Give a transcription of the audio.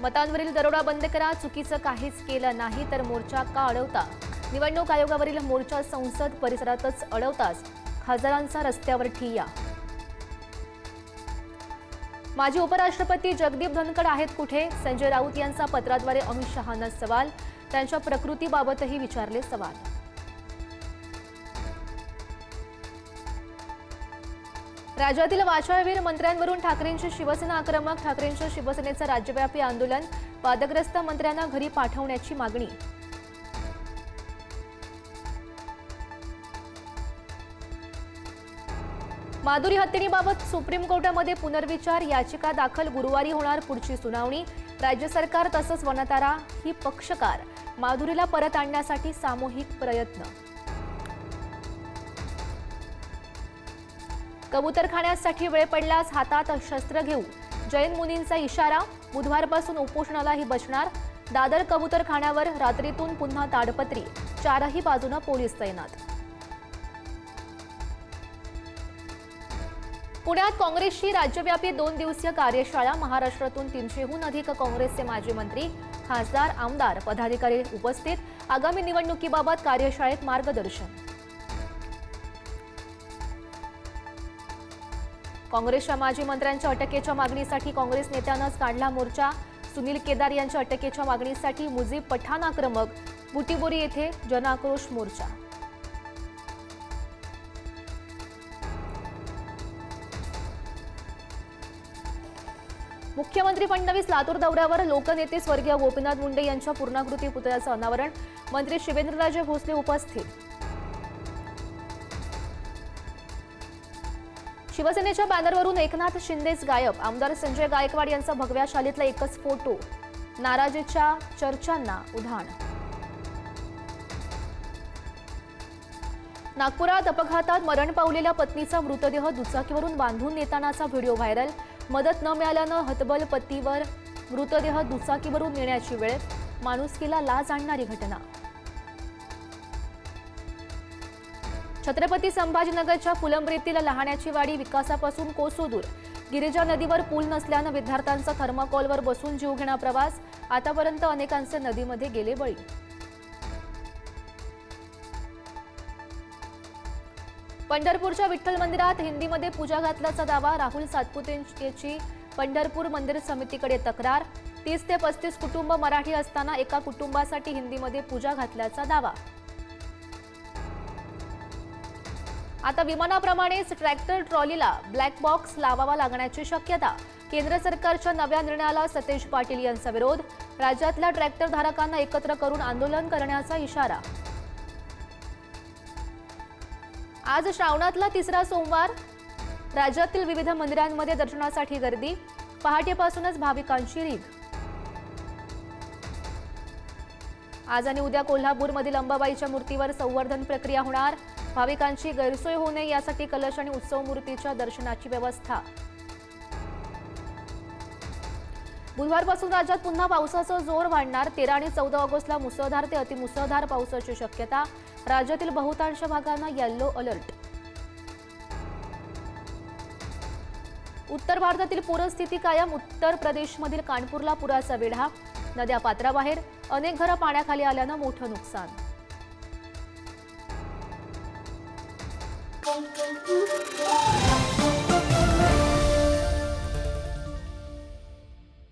मतांवरील दरोडा बंद करा चुकीचं काहीच केलं नाही तर मोर्चा का अडवता? निवडणूक आयोगावरील मोर्चा संसद परिसरातच अडवताच खासदारांचा रस्त्यावर ठिय्या. माजी उपराष्ट्रपती जगदीप धनखड आहेत कुठे? संजय राऊत यांचा पत्राद्वारे अमित शहांना सवाल त्यांच्या प्रकृतीबाबतही विचारले सवाल. राज्यातील वाचाळवीर मंत्र्यांवरून ठाकरेंची शिवसेना आक्रमक ठाकरेंच्या शिवसेनेचं राज्यव्यापी आंदोलन वादग्रस्त मंत्र्यांना घरी पाठवण्याची मागणी. माधुरी हत्येबाबत सुप्रीम कोर्टामध्ये पुनर्विचार याचिका दाखल गुरुवारी होणार पुढची सुनावणी. राज्य सरकार तसंच वनतारा ही पक्षकार. माधुरीला परत आणण्यासाठी सामूहिक प्रयत्न. कबूतरखान्यासाठी वेळ पडल्यास हातात शस्त्र घेऊ जैन मुनींचा इशारा. बुधवारपासून उपोषणालाही बसणार. दादर कबूतरखान्यावर रात्रीतून पुन्हा ताडपत्री. चारही बाजूनं पोलीस तैनात. पुण्यात काँग्रेसची राज्यव्यापी दोन दिवसीय कार्यशाळा महाराष्ट्रातून तीनशेहून अधिक काँग्रेसचे माजी मंत्री खासदार आमदार पदाधिकारी उपस्थित. आगामी निवडणुकीबाबत कार्यशाळेत मार्गदर्शन काँग्रेसच्या माजी मंत्र्यांच्या अटकेच्या मागणीसाठी काँग्रेस नेत्यानंच काढला मोर्चा. सुनील केदार यांच्या अटकेच्या मागणीसाठी मुजीब पठाण आक्रमक. बुटीबोरी येथे जनाक्रोश मोर्चा. मुख्यमंत्री फडणवीस लातूर दौऱ्यावर लोकनेते स्वर्गीय गोपीनाथ मुंडे यांच्या पूर्णाकृती पुतळ्याचं अनावरण. मंत्री शिवेंद्रराजे भोसले उपस्थित. शिवसेनेच्या बॅनरवरून एकनाथ शिंदेच गायब. आमदार संजय गायकवाड यांचा भगव्या शालीतला एकच फोटो. नाराजीच्या चर्चांना उधाण. नागपुरात अपघातात मरण पावलेल्या पत्नीचा मृतदेह दुचाकीवरून बांधून नेतानाचा व्हिडिओ व्हायरल. मदत न मिळाल्यानं हतबल पतीवर मृतदेह दुचाकीवरून नेण्याची वेळ. माणुसकीला लाज आणणारी घटना. छत्रपती संभाजीनगरच्या फुलंब्रीतील लहाण्याची वाडी विकासापासून कोसो दूर गिरिजा नदीवर पूल नसल्यानं विद्यार्थ्यांचा थर्माकोलवर बसून जीवघेणा प्रवास आतापर्यंत अनेकांचे नदीमध्ये गेले बळी. पंढरपूरच्या विठ्ठल मंदिरात हिंदीमध्ये पूजा घातल्याचा दावा राहुल सातपुते याची पंढरपूर मंदिर समितीकडे तक्रार तीस ते पस्तीस कुटुंब मराठी असताना एका कुटुंबासाठी हिंदीमध्ये पूजा घातल्याचा दावा. आता विमानाप्रमाणेच ट्रॅक्टर ट्रॉलीला ब्लॅक बॉक्स लावावा लागण्याची शक्यता केंद्र सरकारच्या नव्या निर्णयाला सतेज पाटील यांचा विरोध. राज्यातल्या ट्रॅक्टर धारकांना एकत्र करून आंदोलन करण्याचा इशारा. आज श्रावणातला तिसरा सोमवार. राज्यातील विविध मंदिरांमध्ये दर्शनासाठी गर्दी. पहाटेपासूनच भाविकांची रीघ. आज आणि उद्या कोल्हापूरमधील अंबाबाईच्या मूर्तीवर संवर्धन प्रक्रिया होणार. भाविकांची गैरसोय होऊ नये यासाठी कलश आणि उत्सव मूर्तीच्या दर्शनाची व्यवस्था. बुधवारपासून राज्यात पुन्हा पावसाचा जोर वाढणार. तेरा आणि चौदा ऑगस्टला मुसळधार ते अतिमुसळधार पावसाची शक्यता. राज्यातील बहुतांश भागांना येल्लो अलर्ट उत्तर भारतातील पूरस्थिती कायम. उत्तर प्रदेशमधील कानपूरला पुराचा वेढा. नद्या पात्राबाहेर. अनेक घरं पाण्याखाली आल्यानं मोठं नुकसान. Música